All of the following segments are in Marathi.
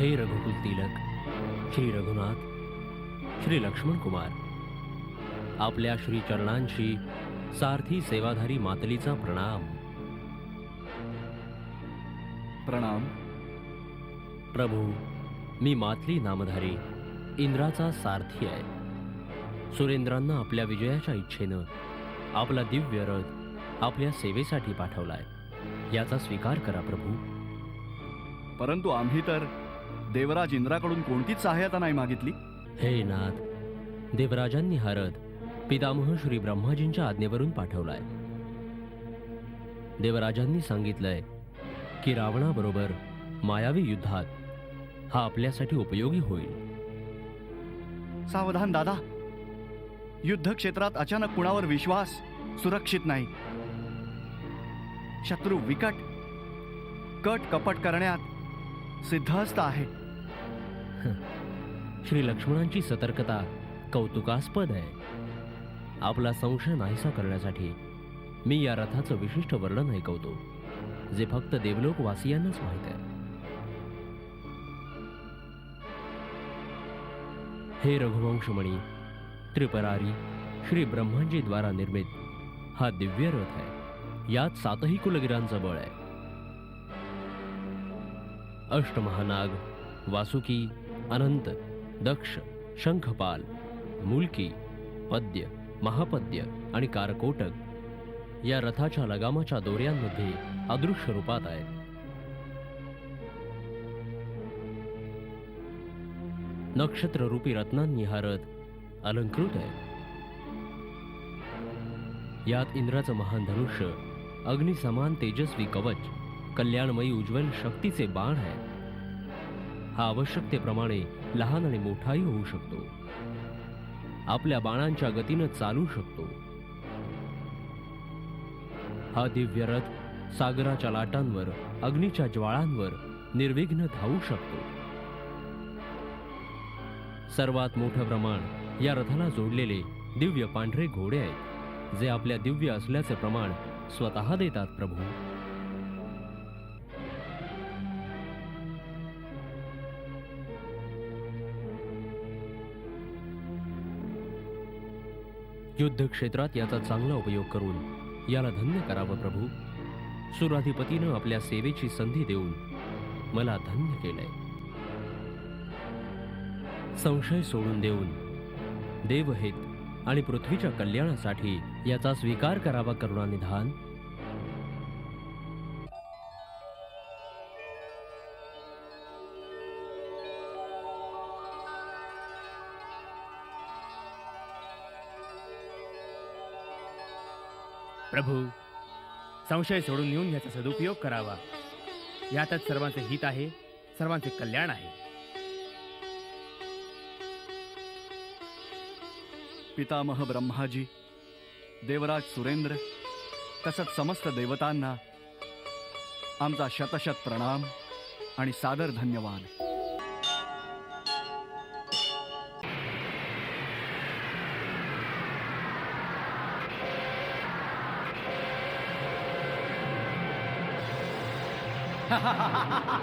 हे रघुकुल तिलक श्री रघुनाथ श्री लक्ष्मण कुमार. आपल्या श्री चरणांशी सारथी सेवाधारी मातलीचा प्रणाम. प्रणाम. प्रभू मी मातली नामधारी इंद्राचा सारथी आहे. सुरेंद्रांना आपल्या विजयाच्या इच्छेनं आपला दिव्य रथ आपल्या सेवेसाठी पाठवलाय. याचा स्वीकार करा प्रभू. परंतु आम्ही तर देवराज इंद्राकडून कोणतीच सहायता नाही मागितली? हे नाथ देवराजांनी हा रथ पितामह श्री ब्रह्माजींच्या आज्ञेवरून पाठवलाय. देवराजांनी सांगितलंय की रावणाबरोबर मायावी युद्धात हा आपल्यासाठी उपयोगी होईल. सावधान दादा. युद्ध क्षेत्रात अचानक कुणावर विश्वास सुरक्षित नाही. शत्रू विकट कट कपट करण्यात सिद्धहस्त आहे. श्री लक्ष्मणांची सतर्कता कौतुकास्पद आहे. आपला संशय नाहीसा करण्यासाठी मी या रथाचं विशिष्ट वर्णन ऐकवतो जे फक्त देवलोकवासियांनाच माहीत आहे. हे रघुवंशमणी त्रिपरारी श्री ब्रह्माजी द्वारा निर्मित हा दिव्य रथ आहे. यात सातही कुलगिरांचं बळ आहे. अष्टमहानाग वासुकी अनंत दक्ष शंखपाल मुलकी पद्य महापद्य आणि कारकोटक या रथाच्या लगामाच्या दोऱ्यांमध्ये अदृश्य रूपात आहेत. नक्षत्ररूपी रत्नांनी हा रथ अलंकृत आहे. यात इंद्राचं महान धनुष्य अग्निसमान तेजस्वी कवच कल्याणमयी उज्ज्वल शक्तीचे बाण आहे हा आवश्यकतेप्रमाणे लहान आणि मोठाही होऊ शकतो. आपल्या बाणांच्या गतीनं चालू शकतो. हा दिव्य रथ सागराच्या लाटांवर अग्नीच्या ज्वाळांवर निर्विघ्न धावू शकतो. सर्वात मोठं प्रमाण या रथाला जोडलेले दिव्य पांढरे घोडे आहेत जे आपल्या दिव्य असल्याचे प्रमाण स्वतः देतात प्रभू. युद्ध क्षेत्रात याचा चांगला उपयोग करून याला धन्य करावं प्रभू. सुराधिपतीनं आपल्या सेवेची संधी देऊन मला धन्य केलंय. संशय सोडून देऊन देवहित आणि पृथ्वीच्या कल्याणासाठी याचा स्वीकार करावा करुणानिधान प्रभू संशय सोडून येऊन याचा सदुपयोग करावा. यातच सर्वांचे हित आहे सर्वांचे कल्याण आहे. पितामह ब्रह्माजी देवराज सुरेंद्र तसंच समस्त देवतांना आमचा शतशत प्रणाम आणि सादर धन्यवाद. ha ha ha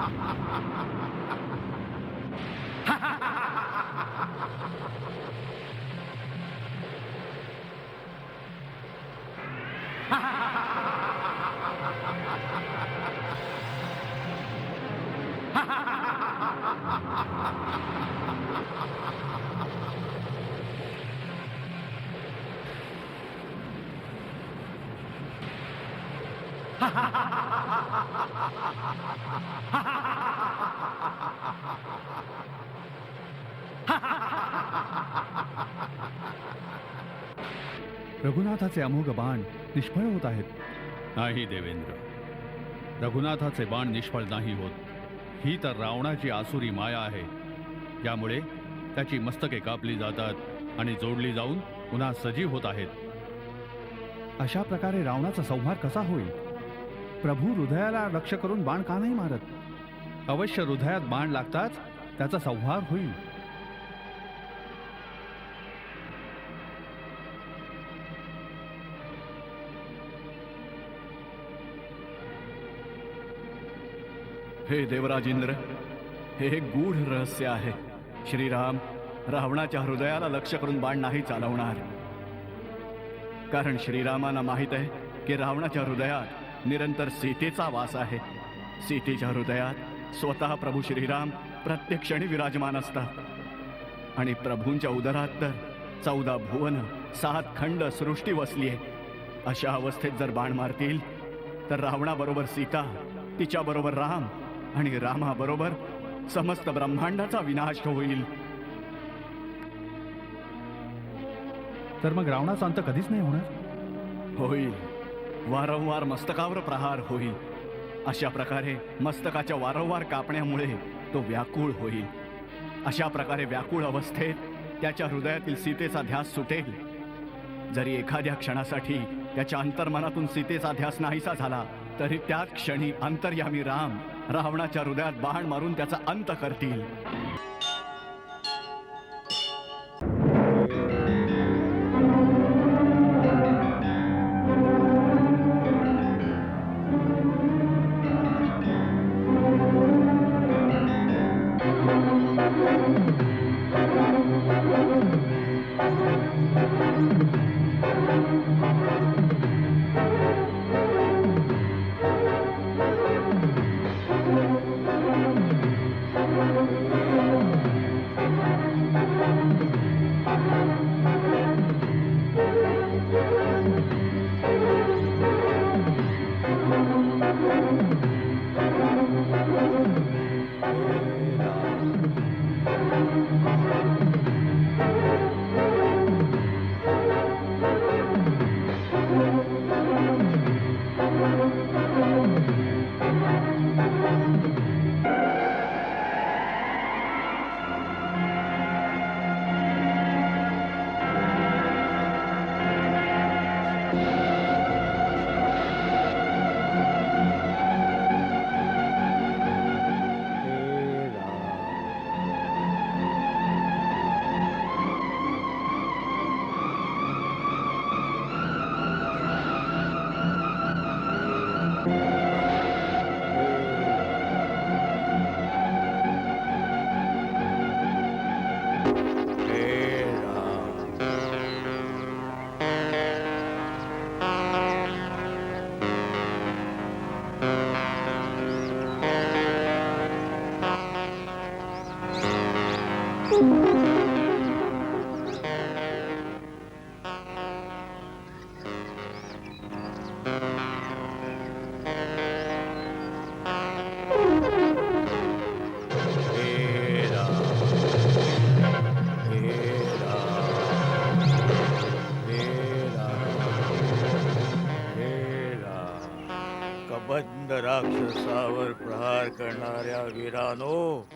ha ha ha रघुनाथाचे अमोघ बाण निष्फळ होत आहेत. नाही देवेंद्र. रघुनाथाचे बाण निष्फळ नाही होत. ही तर रावणाची आसुरी माया आहे. यामुळे त्याची मस्तके कापली जातात आणि जोडली जाऊन पुन्हा सजीव होत आहेत. अशा प्रकारे रावणाचा संहार कसा होईल? प्रभू हृदयाला लक्ष करून बाण का नाही मारत? अवश्य हृदयात बाण लागताच त्याचा संहार होईल. हे देवराज इंद्र हे एक गूढ रहस्य आहे. श्रीराम रावणाच्या हृदयाला लक्ष करून बाण नाही चालवणार. कारण श्रीरामांना माहीत आहे की रावणाच्या हृदयात निरंतर सीतेचा वास आहे. सीतेच्या हृदयात स्वतः प्रभू श्रीराम प्रत्येक क्षणी विराजमान असतात. आणि प्रभूंच्या उदरात तर चौदा भुवन सात खंड सृष्टी वसली आहे. अशा अवस्थेत जर बाण मारतील तर रावणाबरोबर सीता तिच्याबरोबर राम आणि रामाबरोबर समस्त ब्रह्मांडाचा विनाश होईल. तर मग रावणाचा अंत कधीच नाही होणार? होईल. वारंवार मस्तकावर प्रहार होईल. अशा प्रकारे मस्तकाच्या वारंवार कापण्यामुळे तो व्याकुळ होईल. अशा प्रकारे व्याकुळ अवस्थेत त्याच्या हृदयातील सीतेचा ध्यास सुटेल. जरी एखाद्या क्षणासाठी त्याच्या अंतर्मनातून सीतेचा ध्यास नाहीसा झाला तरी त्याच क्षणी अंतर्यामी राम रावणाच्या हृदयात बाण मारून त्याचा अंत करतील. कबंद राक्षसावर प्रहार करणाऱ्या वीरानो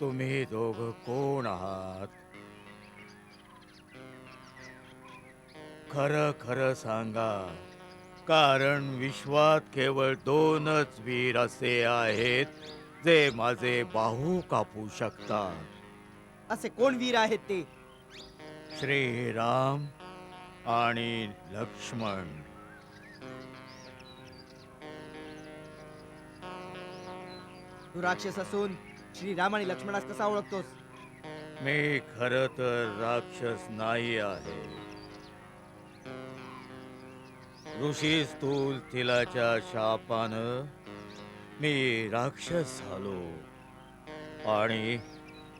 तुम्ही दोघ कोण आहात? खरं खरं सांगा कारण विश्वात केवळ दोनच वीर असे आहेत जे माझे बाहू कापू शकतात. असे कोण वीर आहेत ते? श्रीराम आणि लक्ष्मण. तू राक्षस असून श्रीराम आणि लक्ष्मणास कसा ओळखतोस? मी खर तर राक्षस नाही आहे. ऋषी स्थूल तिलाच्या शापानं मी राक्षस झालो. आणि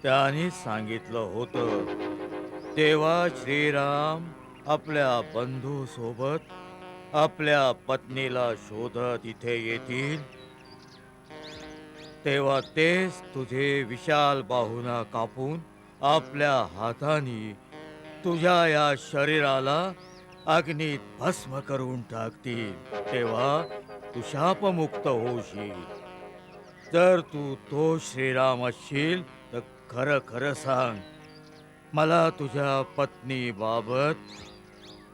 त्याने सांगितलं होतं तेव्हा श्रीराम आपल्या बंधू सोबत आपल्या पत्नीला शोधत इथे येतील तेव्हा तेच तुझे विशाल बाहुना कापून आपल्या हाताने तुझ्या या शरीराला अग्नीत भस्म करून टाकतील. तेव्हा तू शापमुक्त होशील. जर तू तो श्रीराम असशील तर खरं खरं सांग. मला तुझ्या पत्नी बाबत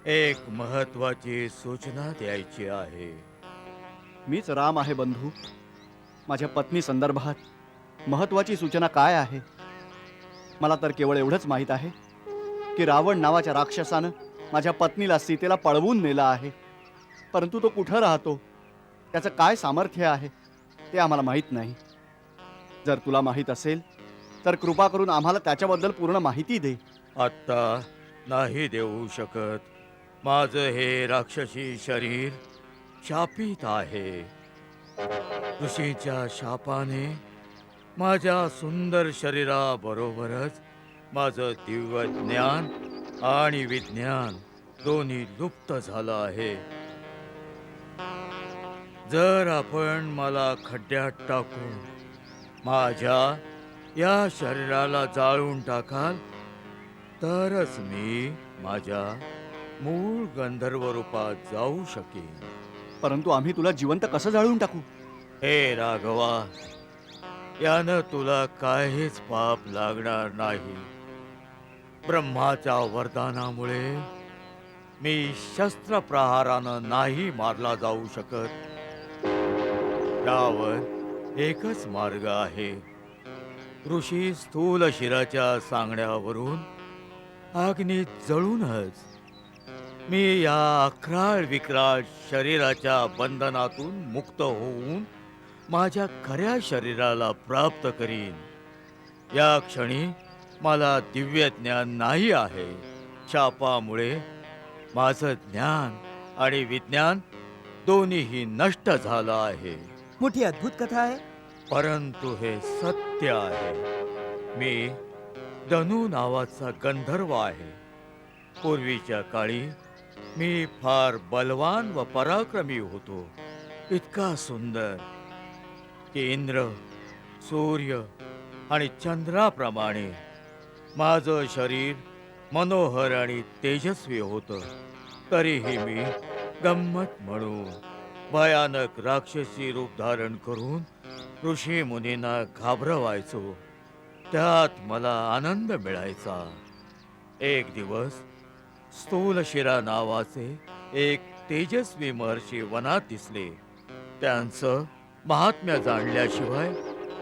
एक महत्वाची सूचना द्यायची आहे. मीच राम आहे बंधू. माझ्या पत्नी संदर्भात महत्वाची सूचना काय आहे? मला तर केवळ एवढंच माहीत आहे की रावण नावाच्या राक्षसानं माझ्या पत्नीला सीतेला पळवून नेलं आहे. परंतु तो कुठं राहतो? त्याचं काय सामर्थ्य आहे? ते आम्हाला माहीत नाही. जर तुला माहीत असेल तर कृपा करून आम्हाला त्याच्याबद्दल पूर्ण माहिती दे. आत्ता नाही देऊ शकत. माझं हे राक्षसी शरीर शापित आहे. ऋषीच्या शापाने माझ्या सुंदर शरीराबरोबरच माझं दिव्य ज्ञान आणि विज्ञान दोन्ही लुप्त झालं आहे. जर आपण मला खड्ड्यात टाकून माझ्या या शरीराला जाळून टाकाल तरच मी माझ्या मूळ गंधर्व रूपात जाऊ शकेन. परंतु आम्ही तुला जिवंत कसं जाळून टाकू? हे राघवा यानं तुला काहीच पाप लागणार नाही. ब्रह्माच्या वरदानामुळे मी शस्त्र प्रहारानं नाही मारला जाऊ शकत. यावर एकच मार्ग आहे. ऋषी स्थूल शिराच्या सांगण्यावरून अग्नी जळूनच मी या अकराळ विक्राळ शरीराच्या बंधनातून मुक्त होऊन माझ्या खऱ्या शरीराला प्राप्त करीन. या क्षणी मला दिव्य ज्ञान नाही आहे. शापामुळे माझं ज्ञान आणि विज्ञान दोन्हीही नष्ट झालं आहे. मोठी अद्भुत कथा आहे. परंतु हे सत्य आहे. मी धनु नावाचा गंधर्व आहे. पूर्वीच्या काळी मी फार बलवान व पराक्रमी होतो. इतका सुंदर. की इंद्र सूर्य आणि चंद्राप्रमाणे माझं शरीर मनोहर आणि तेजस्वी होतं. तरीही मी गंमत म्हणून भयानक राक्षसी रूप धारण करून ऋषी मुनींना घाबरवायचो. त्यात मला आनंद मिळायचा. एक दिवस स्थूलशिरा नावाचे एक तेजस्वी महर्षी वनात दिसले. त्यांचं महात्म्य जाणल्याशिवाय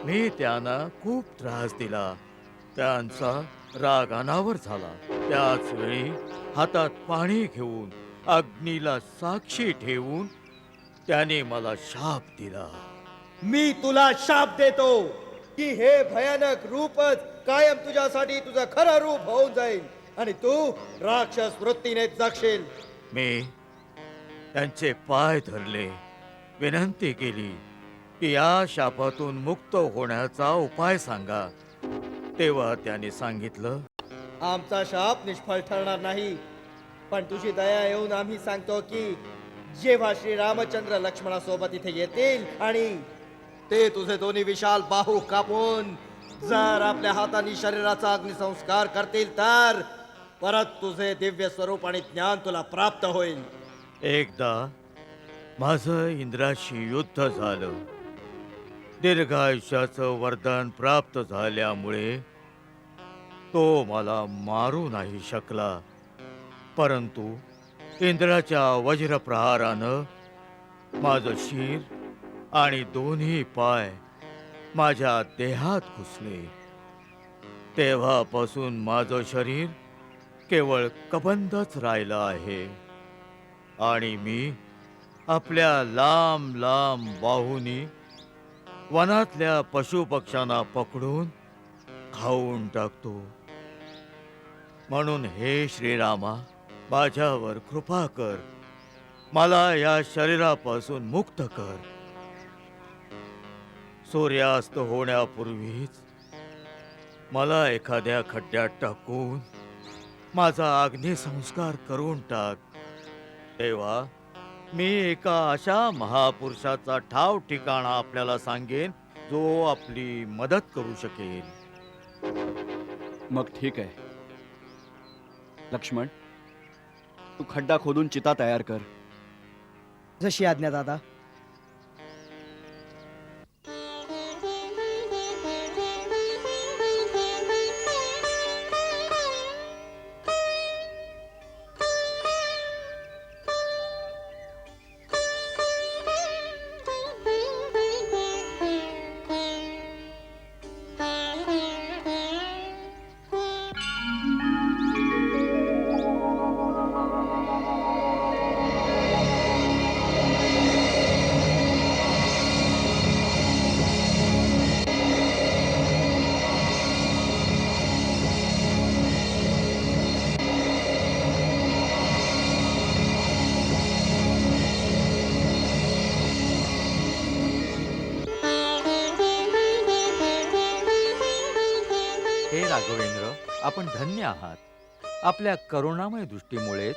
मी त्यांना खूप त्रास दिला. त्यांचा राग अनावर झाला. त्याच वेळी हातात पाणी घेऊन अग्नीला साक्षी ठेवून त्याने मला शाप दिला. मी तुला शाप देतो की हे भयानक रूपच कायम तुझ्यासाठी तुझं खरं रूप होऊन जाईल. आणि तू राक्षस वृत्तीने जगशील. मी त्यांचे पाय धरले विनंती केली की या शापातून मुक्त होण्याचा उपाय सांगा. तेव्हा त्याने सांगितलं आमचा शाप निष्फळ ठरणार नाही पण तुझी दया येऊन आम्ही सांगतो की जेव्हा श्री रामचंद्र लक्ष्मणासोबत इथे येतील आणि ते तुझे दोन्ही विशाल बाहू कापून जर आपल्या हाताने शरीराचा अग्निसंस्कार करतील तर परत तुझे दिव्य स्वरूप आणि ज्ञान तुला प्राप्त होईल. एकदा माझं इंद्राशी युद्ध झालं. दीर्घायुष्याचं वरदान प्राप्त झाल्यामुळे तो मला मारू नाही शकला. परंतु इंद्राच्या वज्रप्रहारानं माझं शिर आणि दोन्ही पाय माझ्या देहात घुसले. तेव्हापासून माझं शरीर केवळ कबंधच राहिलं आहे. आणि मी आपल्या लांब लांब बाहूनी वनातल्या पशुपक्ष्यांना पकडून खाऊन टाकतो. म्हणून हे श्रीरामा माझ्यावर कृपा कर. मला या शरीरापासून मुक्त कर. सूर्यास्त होण्यापूर्वीच मला एखाद्या खड्ड्यात टाकून माझा अग्निसंस्कार करून टाक. तेव्हा मी एका अशा महापुरुषाचा ठाव ठिकाणा आपल्याला सांगेन जो आपली मदत करू शकेल. मग ठीक आहे. लक्ष्मण तू खड्डा खोदून चिता तयार कर. जशी आज्ञा दादा. आपण धन्य आहात. आपल्या करुणामय दृष्टीमुळेच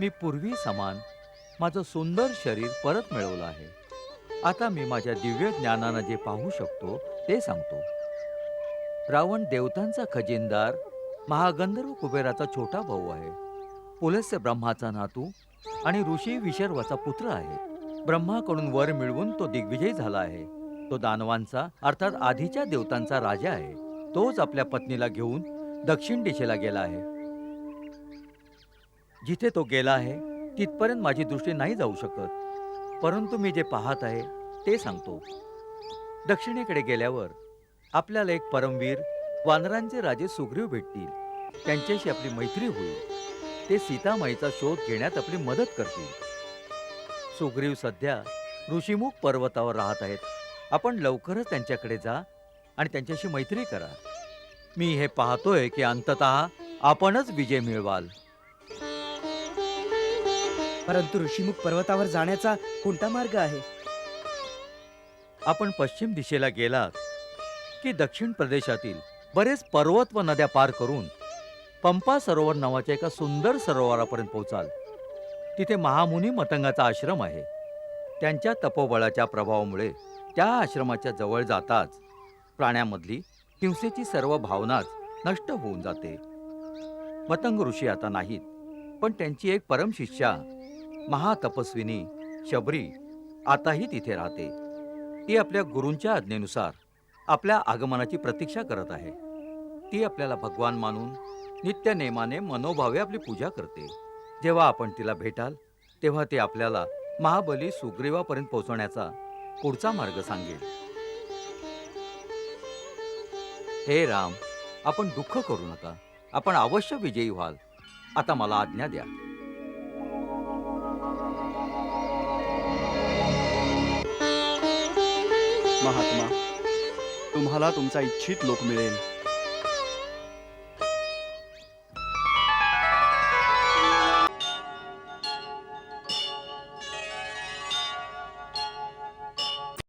मी पूर्वी समान माझं सुंदर शरीर परत मिळवलं आहे. आता मी माझ्या दिव्य ज्ञानानं जे पाहू शकतो ते सांगतो. रावण देवतांचा खजिनदार महागंधर्व कुबेराचा छोटा भाऊ आहे. पुलस्य ब्रह्माचा नातू आणि ऋषी विशर्वाचा पुत्र आहे. ब्रह्माकडून वर मिळवून तो दिग्विजय झाला आहे. तो दानवांचा अर्थात आधीच्या देवतांचा राजा आहे. तोच आपल्या पत्नीला घेऊन दक्षिण दिशेला गेला आहे. जिथे तो गेला आहे तिथपर्यंत माझी दृष्टी नाही जाऊ शकत. परंतु मी जे पाहत आहे ते सांगतो. दक्षिणेकडे गेल्यावर आपल्याला एक परमवीर वानरांचे राजे सुग्रीव भेटतील. त्यांच्याशी आपली मैत्री होईल. ते सीतामाईचा शोध घेण्यात आपली मदत करतील. सुग्रीव सध्या ऋषीमुख पर्वतावर राहत आहेत. आपण लवकरच त्यांच्याकडे जा आणि त्यांच्याशी मैत्री करा. मी हे पाहतोय की अंततः आपणच विजय मिळवाल. परंतु ऋषीमुख पर्वतावर जाण्याचा कोणता मार्ग आहे? आपण पश्चिम दिशेला गेलात की दक्षिण प्रदेशातील बरेच पर्वत व नद्या पार करून पंपा सरोवर नावाच्या एका सुंदर सरोवरापर्यंत पोहोचाल. तिथे महामुनी मतंगाचा आश्रम आहे. त्यांच्या तपोबळाच्या प्रभावामुळे त्या आश्रमाच्या जवळ जाताच प्राण्यामधली हिंसेची सर्व भावनाच नष्ट होऊन जाते. मतंग ऋषी आता नाहीत पण त्यांची एक परमशिष्या महातपस्विनी शबरी आताही तिथे राहते. ती आपल्या गुरूंच्या आज्ञेनुसार आपल्या आगमनाची प्रतीक्षा करत आहे. ती आपल्याला भगवान मानून नित्य नेमाने मनोभावे आपली पूजा करते. जेव्हा आपण तिला भेटाल तेव्हा ती आपल्याला महाबली सुग्रीवापर्यंत पोहोचवण्याचा पुढचा मार्ग सांगेल. हे राम आपण दुःख करू नका. आपण अवश्य विजयी व्हाल. आता मला आज्ञा द्या. महात्मा तुम्हाला तुमचा इच्छित लोक मिळेल.